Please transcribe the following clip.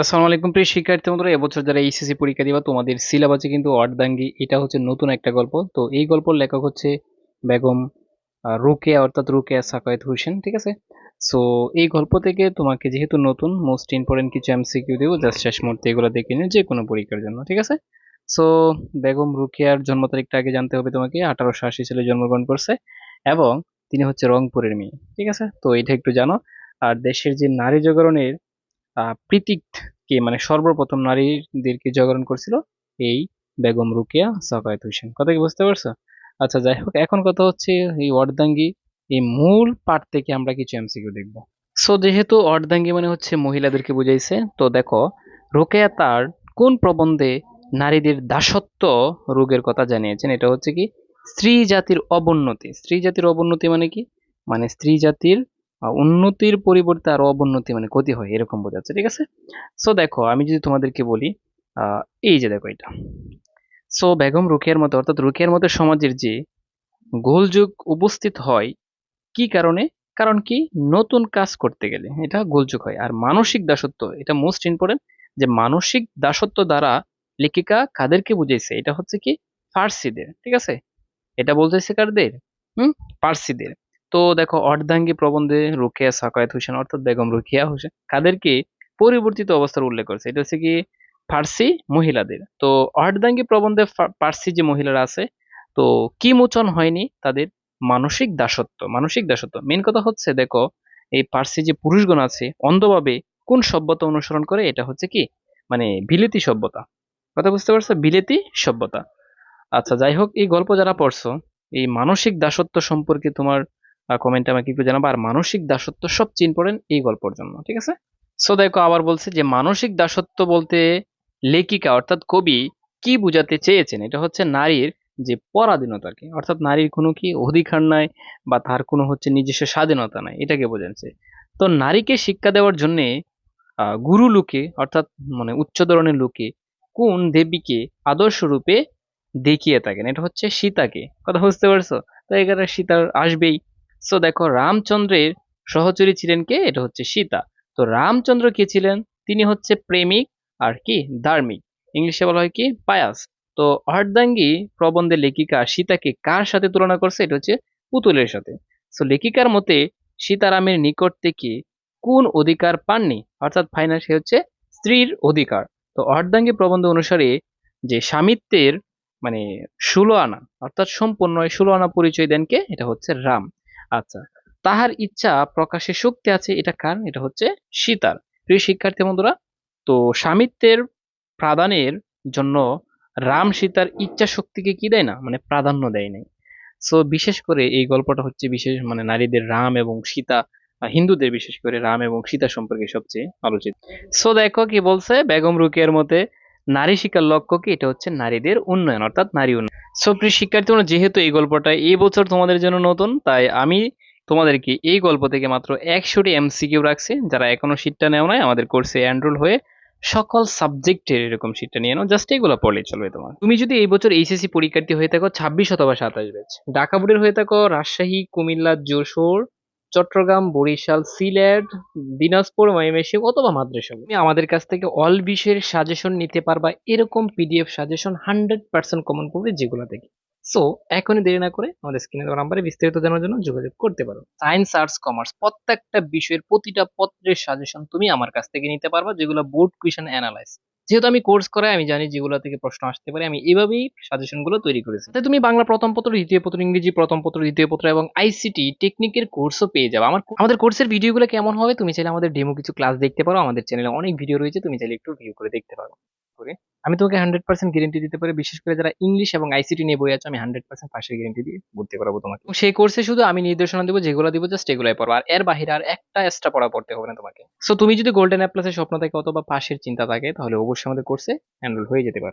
আসসালামু আলাইকুম প্রিয় শিক্ষার্থী বন্ধুরা, এবছর যারা এইচএসসি পরীক্ষা দিবা, তোমাদের সিলেবাসে কিন্তু অর্ধাঙ্গি, এটা হচ্ছে নতুন একটা গল্প। তো এই গল্পের লেখক হচ্ছে বেগম রুকেয়া, অর্থাৎ রুকেয়া সাকায়েত হোসেন, ঠিক আছে? সো এই গল্প থেকে তোমাকে যেহেতু নতুন মোস্ট ইম্পর্টেন্ট কিছু এমসিকিউ দেবো জাস্ট শেষ মুহূর্তে এগুলো দেখে নিও যে কোনো পরীক্ষার জন্য, ঠিক আছে? সো বেগম রুকেয়ার জন্ম তারিখটা আগে জানতে হবে তোমাকে, আঠারোশো আশি সালে জন্মগ্রহণ করছে, এবং তিনি হচ্ছে রংপুরের মেয়ে, ঠিক আছে? তো এটা একটু জানো, আর দেশের যে নারী জাগরণের কে মানে সর্বপ্রথম নারীদেরকে জাগরণ করছিল এই বেগম রুকেয়া সাকায়েত হোসেন। কথা কি বুঝতে পারছ? আচ্ছা যাই হোক, এখন কথা হচ্ছে এই অর্ধাঙ্গী, এই মূল পাঠ থেকে আমরা কিছু এমসিকিউ দেখব। সো যেহেতু অর্ধাঙ্গী মানে হচ্ছে মহিলাদেরকে বুঝাইছে, তো দেখো, রোকেয়া তার কোন প্রবন্ধে নারীদের দাসত্ব রোগের কথা জানিয়েছেন? এটা হচ্ছে কি, স্ত্রী জাতির অবনতি। স্ত্রী জাতির অবনতি মানে কি? মানে স্ত্রী জাতির উন্নতির পরিবর্তে আরও অবনতি মানে ক্ষতি হয়, এরকম বোঝাচ্ছে ঠিক আছে? সো দেখো, আমি যদি তোমাদেরকে বলি এই যে দেখো এটা। সো বেগম রুকিয়ার মতো, অর্থাৎ রুকিয়ার মতো সমাজের যে গোলযোগ উপস্থিত হয়, কি কারণে? কারণ কি? নতুন কাজ করতে গেলে এটা গোলযোগ হয়। আর মানসিক দাসত্ব, এটা মোস্ট ইম্পর্টেন্ট যে মানসিক দাসত্ব দ্বারা লেখিকা কাদেরকে বুঝাইছে? এটা হচ্ছে কি? ফার্সিদের, ঠিক আছে? এটা বলতেছে কারদের? হুম? পার্সিদের। তো দেখো অর্ধাঙ্গী প্রবন্ধে রুকিয়া, সাকায়েত হোসেন অর্থাৎ বেগম রুকিয়া হোসেন কাদেরকে পরিবর্তিত অবস্থার উল্লেখ করছে। এটা হচ্ছে কি ফার্সি মহিলাদের। তো অর্ধাঙ্গী প্রবন্ধে ফা- পার্সি যে মহিলারা আছে, তো কি মোচন হয়নি তাদের মানসিক দাসত্ব মানসিক দাসত্ব। মেন কথা হচ্ছে দেখো এই পার্সি যে পুরুষগণ আছে, অন্ধভাবে কোন সভ্যতা অনুসরণ করে? এটা হচ্ছে কি? মানে বিলেতি সভ্যতা। কথা বুঝতে পারছ? বিলেতি সভ্যতা। আচ্ছা যাই হোক, এই গল্প যারা পড়ছো, এই মানসিক দাসত্ব সম্পর্কে তোমার কমেন্টে আমাকে একটু জানাব। আর মানসিক দাসত্ব সবচেয়ে ইম্পর্টেন্ট এই গল্পের জন্য, ঠিক আছে? সো দেখো, আবার বলছে যে, মানসিক দাসত্ব বলতে লেখিকা, অর্থাৎ কবি, কি বোঝাতে চেয়েছেন? এটা হচ্ছে নারীর যে পরাধীনতাকে অর্থাৎ নারীর কোনো কি অধিকার নাই বা তার কোনো হচ্ছে নিজস্ব স্বাধীনতা নাই, এটাকে বোঝাচ্ছে তো নারীকে শিক্ষা দেওয়ার জন্যে গুরু লোকে, অর্থাৎ মানে উচ্চ ধরনের লোকে, কোন দেবীকে আদর্শ রূপে দেখিয়ে থাকেন? এটা হচ্ছে সীতাকে। কথা বুঝতে পারছ? তো এখানে সীতার আসবেই। সো দেখো, রামচন্দ্রের সহচরী ছিলেন কে? এটা হচ্ছে সীতা। তো রামচন্দ্র কে ছিলেন? তিনি হচ্ছে প্রেমিক আর কি, ধার্মিক। ইংলিশে বলা হয় কি? পায়াস। তো অর্ধাঙ্গী প্রবন্ধের লেখিকা সীতাকে কার সাথে তুলনা করছে? এটা হচ্ছে পুতুলের সাথে। সো লেখিকার মতে সীতারামের নিকট থেকে কোন অধিকার পাননি? অর্থাৎ ফাইনাল সে হচ্ছে স্ত্রীর অধিকার। তো অর্ধাঙ্গী প্রবন্ধ অনুসারে যে স্বামিত্বের মানে ষোলো আনা, অর্থাৎ সম্পূর্ণ ষোলো আনা পরিচয় দেন কে? এটা হচ্ছে রাম। আচ্ছা তাহার ইচ্ছা প্রকাশে শক্তি আছে, এটা কার? এটা হচ্ছে সীতার। প্রিয় শিক্ষার্থী বন্ধুরা, তো স্বামিত্বের প্রাধানের জন্য রাম সীতার ইচ্ছা শক্তিকে কি দেয় না? মানে প্রাধান্য দেয় নাই। সো বিশেষ করে এই গল্পটা হচ্ছে বিশেষ মানে নারীদের রাম এবং সীতা হিন্দুদের বিশেষ করে রাম এবং সীতা সম্পর্কে সবচেয়ে আলোচিত। সো দেখো কি বলছে বেগম রুকিয়ার মতে নারী শিক্ষার লক্ষ্য কি? এটা হচ্ছে নারীদের উন্নয়ন, অর্থাৎ নারী উন্নয়ন। সো প্রিয় শিক্ষার্থী যেহেতু এই গল্পটা এই বছর তোমাদের জন্য নতুন, তাই আমি তোমাদেরকে এই গল্প থেকে মাত্র একশোটি এমসিকিউ রাখছি। যারা এখনও শীটটা নেও নাই, আমাদের কোর্সে এনরোল হয়ে সকল সাবজেক্টের এরকম শীটটা নিয়ে নাও। জাস্ট এগুলো পড়লেই চলবে তোমার। তুমি যদি এই বছর এইচএসসি পরীক্ষার্থী হয়ে থাকো, ছাব্বিশ অথবা সাতাশ ব্যাচ ঢাকা বোর্ডের হয়ে থাকো রাজশাহী, কুমিল্লা, যশোর চট্টগ্রাম, বরিশাল, সিলেট, দিনাজপুর, ময়মনসিংহ অথবা মাদ্রাসা। তুমি আমাদের কাছ থেকে অল বিষয়ের সাজেশন নিতে পারবা, এরকম PDF suggestion hundred percent common পড়বে যেগুলো থেকে সো এখনই দেরি না করে আমাদের স্ক্রিনে দেওয়া নাম্বারে বিস্তারিত জানার জন্য যোগাযোগ করতে পারো। সায়েন্স আর্টস কমার্স প্রত্যেকটা বিষয়ের প্রতিটা পত্রের সাজেশন তুমি আমার কাছ থেকে নিতে পারবা, যেগুলো বোর্ড কুইশন অ্যানালাইজ যেহেতু আমি কোর্স করাই, আমি জানি যেগুলো থেকে প্রশ্ন আসতে পারে, আমি এভাবেই সাজেশনগুলো তৈরি করেছি। তাই তুমি বাংলা প্রথম পত্র, দ্বিতীয় পত্র, ইংরেজি প্রথম পত্র, দ্বিতীয় পত্র এবং আইসিটি টেকনিকের কোর্সও পেয়ে যাবে। আমার আমাদের কোর্সের ভিডিওগুলো কেমন হবে, তুমি চাইলে আমাদের ডেমো কিছু ক্লাস দেখতে পারো। আমাদের চ্যানেলে অনেক ভিডিও রয়েছে, তুমি চাইলে একটু ভিউ করে দেখতে পারো। করে। আমি তোমাকে হান্ড্রেড পার্সেন্ট গ্যারেন্টি দিতে পারি, বিশেষ করে যারা ইংলিশ এবং আইসিটি নিয়ে বই আছে, আমি হান্ড্রেড পার্সেন্ট পাশের গ্যারেন্টি দিয়ে ভর্তি করাবো তোমাকে। সেই কোর্সে শুধু আমি নির্দেশনা দেবো, যেগুলো দিব জাস্ট এগুলাই পড়ো। আর এর বাহিরে আর একটা এক্সট্রা পড়া পড়তে হবে না তোমাকে। সো তুমি যদি গোল্ডেন অ্যাপ্লাসের স্বপ্ন থাকে অথবা পাশের চিন্তা থাকে, তাহলে অবশ্যই আমাদের কোর্সে হ্যান্ডেল হয়ে যেতে পারো।